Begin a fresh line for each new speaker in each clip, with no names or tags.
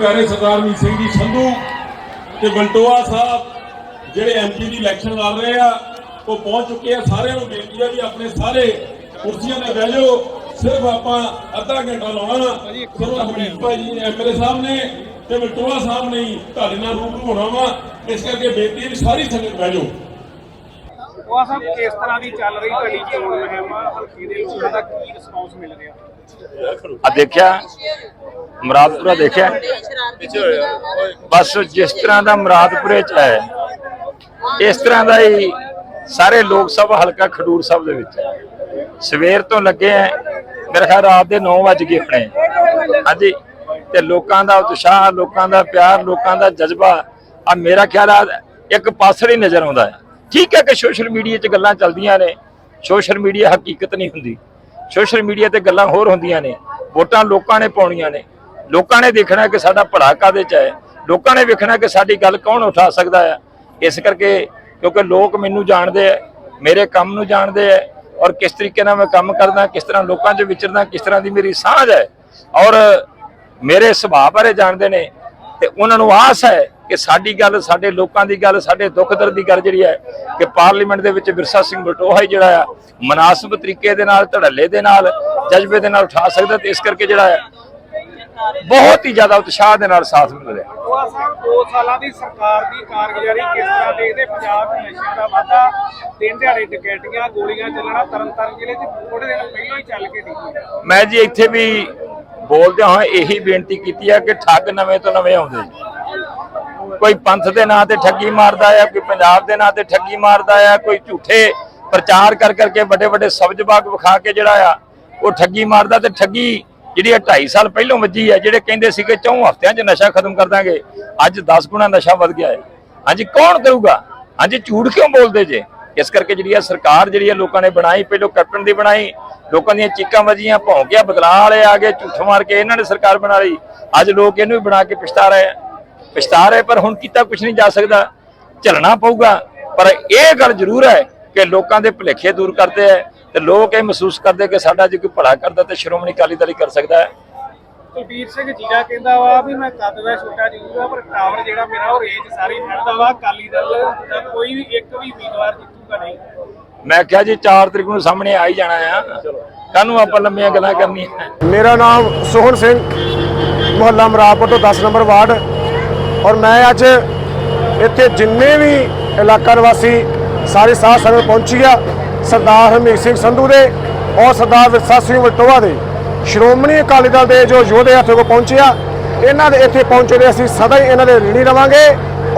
ਪਿਆਰੇ ਸਰਦਾਰ ਮੀਤ ਸਿੰਘ ਜੀ, ਸੰਧੂ ਤੇ ਬਲਟੋਆ ਸਾਹਿਬ, ਜਿਹੜੇ ਐਮਪੀ ਦੀ ਇਲੈਕਸ਼ਨ ਲੜ ਰਹੇ ਆ, ਉਹ ਪਹੁੰਚ ਚੁੱਕੇ ਆ। ਸਾਰਿਆਂ ਨੂੰ ਬੇਨਤੀ ਆ ਵੀ ਆਪਣੇ ਸਾਰੇ ਕੁਰਸੀਆਂ ਤੇ ਬਹਿ ਜਾਓ। ਸਿਰਫ ਆਪਾਂ ਅੱਧਾ ਘੰਟਾ ਲਾਉਣਾ। ਸਿਰਫ ਹਮੀਦ ਭਾਈ ਜੀ ਐਮਐਲਏ ਸਾਹਿਬ ਨੇ ਤੇ ਬਲਟੋਆ ਸਾਹਿਬ ਨੇ ਹੀ ਤੁਹਾਡੇ ਨਾਲ ਰੂਬਰੂ ਹੋਣਾ ਵਾ। ਇਸ ਕਰਕੇ ਬੇਨਤੀ ਹੈ ਵੀ ਸਾਰੀ ਸੰਗਤ ਬਹਿ ਜਾਓ।
ਉਹ ਸਭ ਕਿਸ ਤਰ੍ਹਾਂ ਦੀ ਚੱਲ ਰਹੀ ਤੁਹਾਡੀ ਚੋਣ ਮੁਹਿੰਮ? ਹਲਕੇ ਦੇ ਲੋਕਾਂ ਦਾ ਕੀ ਰਿਸਪੌਂਸ ਮਿਲ ਰਿਹਾ?
ਆ ਦੇਖਿਆ, ਮਰਾਦਪੁਰਾ ਦੇਖਿਆ। ਬਸ ਜਿਸ ਤਰ੍ਹਾਂ ਦਾ ਮਰਾਦਪੁਰੇ ਚ ਹੈ, ਇਸ ਤਰ੍ਹਾਂ ਦਾ ਹੀ ਸਾਰੇ ਲੋਕ ਸਭਾ ਹਲਕਾ ਖਡੂਰ ਸਾਹਿਬ ਦੇ ਵਿੱਚ ਸਵੇਰ ਤੋਂ ਲੱਗੇ ਆ ਮੇਰੇ ਖਿਆਲ ਰਾਤ ਦੇ 9 ਵਜ ਗਏ ਆਪਣੇ। ਹਾਂਜੀ, ਤੇ ਲੋਕਾਂ ਦਾ ਉਤਸ਼ਾਹ, ਲੋਕਾਂ ਦਾ ਪਿਆਰ, ਲੋਕਾਂ ਦਾ ਜਜ਼ਬਾ, ਆ ਮੇਰਾ ਖਿਆਲ ਆ, ਇੱਕ ਪਾਸੜ ਹੀ ਨਜ਼ਰ ਆਉਂਦਾ ਹੈ। ਠੀਕ ਹੈ ਕਿ ਸੋਸ਼ਲ ਮੀਡੀਆ 'ਚ ਗੱਲਾਂ ਚੱਲਦੀਆਂ ਨੇ, ਸੋਸ਼ਲ ਮੀਡੀਆ ਹਕੀਕਤ ਨਹੀਂ ਹੁੰਦੀ। ਸੋਸ਼ਲ ਮੀਡੀਆ ਤੇ ਗੱਲਾਂ ਹੋਰ ਹੁੰਦੀਆਂ ਨੇ, ਵੋਟਾਂ ਲੋਕਾਂ ਨੇ ਪਾਉਣੀਆਂ ਨੇ। ਲੋਕਾਂ ਨੇ ਦੇਖਣਾ ਕਿ ਸਾਡਾ ਭਲਾ ਕਾਦੇ ਚ ਹੈ, ਲੋਕਾਂ ਨੇ ਵੇਖਣਾ ਕਿ ਸਾਡੀ ਗੱਲ ਕੌਣ ਉਠਾ ਸਕਦਾ ਹੈ। ਇਸ ਕਰਕੇ ਕਿਉਂਕਿ ਲੋਕ ਮੈਨੂੰ ਜਾਣਦੇ ਆ ਮੇਰੇ ਕੰਮ ਨੂੰ ਜਾਣਦੇ ਆ ਔਰ ਕਿਸ ਤਰੀਕੇ ਨਾਲ ਮੈਂ ਕੰਮ ਕਰਦਾ, ਕਿਸ ਤਰ੍ਹਾਂ ਲੋਕਾਂ 'ਚ ਵਿਚਰਦਾ, ਕਿਸ ਤਰ੍ਹਾਂ ਦੀ ਮੇਰੀ ਸਾਂਝ ਹੈ। ਔਰ ਮੇਰੇ ਸੁਭਾਅ ਬਾਰੇ ਜਾਣਦੇ ਨੇ ਤੇ ਉਹਨਾਂ ਨੂੰ ਆਸ ਹੈ ਕਿ ਸਾਡੀ ਗੱਲ ਸਾਡੇ ਲੋਕਾਂ ਦੀ ਗੱਲ ਸਾਡੇ ਦੁੱਖ ਦਰਦ ਦੀ ਗੱਲ ਜਿਹੜੀ ਹੈ ਕਿ ਪਾਰਲੀਮੈਂਟ ਦੇ ਵਿੱਚ ਵਿਰਸਾ ਸਿੰਘ ਬਟੋਹਾ ਹੀ ਜਿਹੜਾ ਆ ਮناسب ਤਰੀਕੇ ਦੇ ਨਾਲ ਧੜੱਲੇ ਦੇ ਨਾਲ ਜਜ਼ਬੇ ਦੇ ਨਾਲ ਉਠਾ ਸਕਦਾ ਤੇ ਇਸ ਕਰਕੇ ਜਿਹੜਾ ਹੈ ਬਹੁਤ ਹੀ ਜ਼ਿਆਦਾ ਉਤਸ਼ਾਹ ਦੇ ਨਾਲ ਸਾਥ ਮਿਲ ਰਿਹਾ। ਮੈਂ ਜੀ ਇੱਥੇ ਵੀ ਬੋਲਦਿਆਂ ਹਾਂ ਇਹੀ ਬੇਨਤੀ ਕੀਤੀ ਹੈ ਕਿ ਠੱਗ ਨਵੇਂ ਤੋਂ ਨਵੇਂ ਆਉਂਦੇ ਜੀ ਕੋਈ ਪੰਥ ਦੇ ਨਾਂ ਤੇ ਠੱਗੀ ਮਾਰਦਾ ਆ, ਕੋਈ ਪੰਜਾਬ ਦੇ ਨਾਂ ਤੇ ਠੱਗੀ ਮਾਰਦਾ ਆ, ਕੋਈ ਝੂਠੇ ਪ੍ਰਚਾਰ ਕਰ ਕਰਕੇ ਵੱਡੇ ਵੱਡੇ ਸਬਜ਼ ਬਾਗ ਵਿਖਾ ਕੇ ਜਿਹੜਾ ਆ, ਉਹ ਠੱਗੀ ਮਾਰਦਾ ਤੇ ਠੱਗੀ ਜਿਹੜੀ ਆ 2.5 ਸਾਲ ਪਹਿਲਾਂ ਵੱਜੀ ਹੈ ਜਿਹੜੇ ਕਹਿੰਦੇ ਸੀ ਚੌਂ ਹਫ਼ਤਿਆਂ 'ਚ ਨਸ਼ਾ ਖਤਮ ਕਰ ਦਾਂਗੇ, ਅੱਜ 10 ਗੁਣਾ ਨਸ਼ਾ ਵੱਧ ਗਿਆ ਹੈ। ਹਾਂਜੀ, ਕੌਣ ਕਰੂਗਾ? ਹਾਂਜੀ, ਝੂਠ ਕਿਉਂ ਬੋਲਦੇ ਜੇ? ਇਸ ਕਰਕੇ ਜਿਹੜੀ ਆ ਸਰਕਾਰ ਜਿਹੜੀ ਆ ਲੋਕਾਂ ਨੇ ਬਣਾਈ, ਪਹਿਲੋਂ ਕੈਪਟਨ ਦੀ ਬਣਾਈ, ਲੋਕਾਂ ਦੀਆਂ ਚੀਕਾਂ ਵੱਜੀਆਂ ਭੌਂਕਿਆ ਬਦਲਾਅ ਵਾਲੇ ਆ ਗਏ, ਝੂਠ ਮਾਰ ਕੇ ਇਹਨਾਂ ਨੇ ਸਰਕਾਰ ਬਣਾ ਲਈ। ਅੱਜ ਲੋਕ ਇਹਨੂੰ ਵੀ ਬਣਾ ਕੇ ਪਛਤਾ ਰਹੇ ਆ। ਪਛਤਾ ਰਹੇ ਪਰ ਹੁਣ ਕੀਤਾ ਕੁਝ ਨਹੀਂ ਜਾ ਸਕਦਾ। ਝੱਲਣਾ ਪਊਗਾ। ਪਰ ਇਹ ਗੱਲ ਜ਼ਰੂਰ ਹੈ ਕਿ ਲੋਕਾਂ ਦੇ ਭੁਲੇਖੇ ਦੂਰ ਕਰਦੇ ਆ ਤੇ ਲੋਕ ਇਹ ਮਹਿਸੂਸ ਕਰਦੇ ਕਿ ਸਾਡਾ ਜੇ ਕੋਈ ਭਲਾ ਕਰਦਾ ਤੇ ਸ਼੍ਰੋਮਣੀ ਅਕਾਲੀ ਦਲ ਹੀ ਕਰ ਸਕਦਾ ਹੈ।
ਕੁਲਬੀਰ ਸਿੰਘ ਜੀਰਾ ਕਹਿੰਦਾ ਵਾ ਵੀ ਮੈਂ ਕੱਦ ਦਾ ਛੋਟਾ ਆ ਪਰ ਟਾਵਰ ਜਿਹੜਾ ਮੇਰਾ ਉਹ ਰੇਂਜ ਸਾਰੀ ਫਿਰਦਾ ਵਾ। ਅਕਾਲੀ ਦਲ ਦਾ ਕੋਈ ਵੀ ਇੱਕ ਵੀ ਉਮੀਦਵਾਰ ਜਿੱਤੂਗਾ ਨਹੀਂ।
ਮੈਂ ਕਿਹਾ ਜੀ 4 ਤਰੀਕ ਨੂੰ ਸਾਹਮਣੇ ਆ ਹੀ ਜਾਣਾ ਆ। ਕਾਹਨੂੰ ਆਪਾਂ ਲੰਮੀਆਂ ਗੱਲਾਂ ਕਰਨੀਆਂ।
ਮੇਰਾ ਨਾਮ ਸੋਹਣ ਸਿੰਘ ਮੁਹੱਲਾ ਮਰਾਪੁਰ ਤੋਂ 10 ਨੰਬਰ ਵਾਰਡ। ਔਰ ਮੈਂ ਅੱਜ ਇੱਥੇ ਜਿੰਨੇ ਵੀ ਇਲਾਕਾ ਨਿਵਾਸੀ ਸਾਰੇ ਸਾਧ ਸੰਗਤ ਪਹੁੰਚੀ ਆ, ਸਰਦਾਰ ਹਰਮੀਤ ਸਿੰਘ ਸੰਧੂ ਦੇ ਔਰ ਸਰਦਾਰ ਵਿਰਸਾ ਸਿੰਘ ਵਟੋਆ ਦੇ, ਸ਼੍ਰੋਮਣੀ ਅਕਾਲੀ ਦਲ ਦੇ ਜੋ ਯੋਧੇ ਇੱਥੇ ਕੋ ਪਹੁੰਚੇ ਆ, ਇਹਨਾਂ ਦੇ ਇੱਥੇ ਪਹੁੰਚੇ ਦੇ ਅਸੀਂ ਸਦਾ ਹੀ ਇਹਨਾਂ ਦੇ ঋਣੀ ਰਵਾਂਗੇ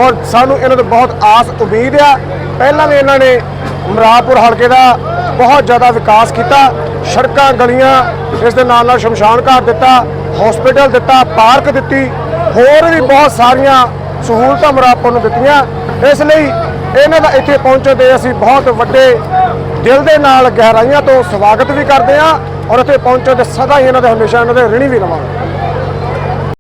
ਔਰ ਸਾਨੂੰ ਇਹਨਾਂ ਤੋਂ ਬਹੁਤ ਆਸ, ਉਮੀਦ ਆ। ਪਹਿਲਾਂ ਵੀ ਇਹਨਾਂ ਨੇ ਮਰਾਪੁਰ ਹਲਕੇ ਦਾ ਬਹੁਤ ਜ਼ਿਆਦਾ ਵਿਕਾਸ ਕੀਤਾ, ਸੜਕਾਂ, ਗਲੀਆਂ ਇਸ ਦੇ ਨਾਲ ਨਾਲ ਸ਼ਮਸ਼ਾਨ ਘਾਟ ਦਿੱਤਾ ਹਸਪੀਟਲ ਦਿੱਤਾ, ਪਾਰਕ ਦਿੱਤੀ, ਹੋਰ ਵੀ ਬਹੁਤ ਸਾਰੀਆਂ ਸਹੂਲਤਾਂ ਮਰਾਪੁਰ ਨੂੰ ਦਿੱਤੀਆਂ। ਇਸ ਲਈ ਇਹਨਾਂ ਦਾ ਇੱਥੇ ਪਹੁੰਚਣ ਤੇ ਅਸੀਂ ਬਹੁਤ ਵੱਡੇ ਦਿਲ ਦੇ ਨਾਲ ਗਹਿਰਾਈਆਂ ਤੋਂ ਸਵਾਗਤ ਵੀ ਕਰਦੇ ਹਾਂ ਔਰ ਇੱਥੇ ਪਹੁੰਚਣ ਤੇ ਸਦਾ ਹੀ ਇਹਨਾਂ ਦੇ ਹਮੇਸ਼ਾ ਇਹਨਾਂ ਦੇ ਰਿਣੀ ਵੀ ਰਵਾਂਗੇ।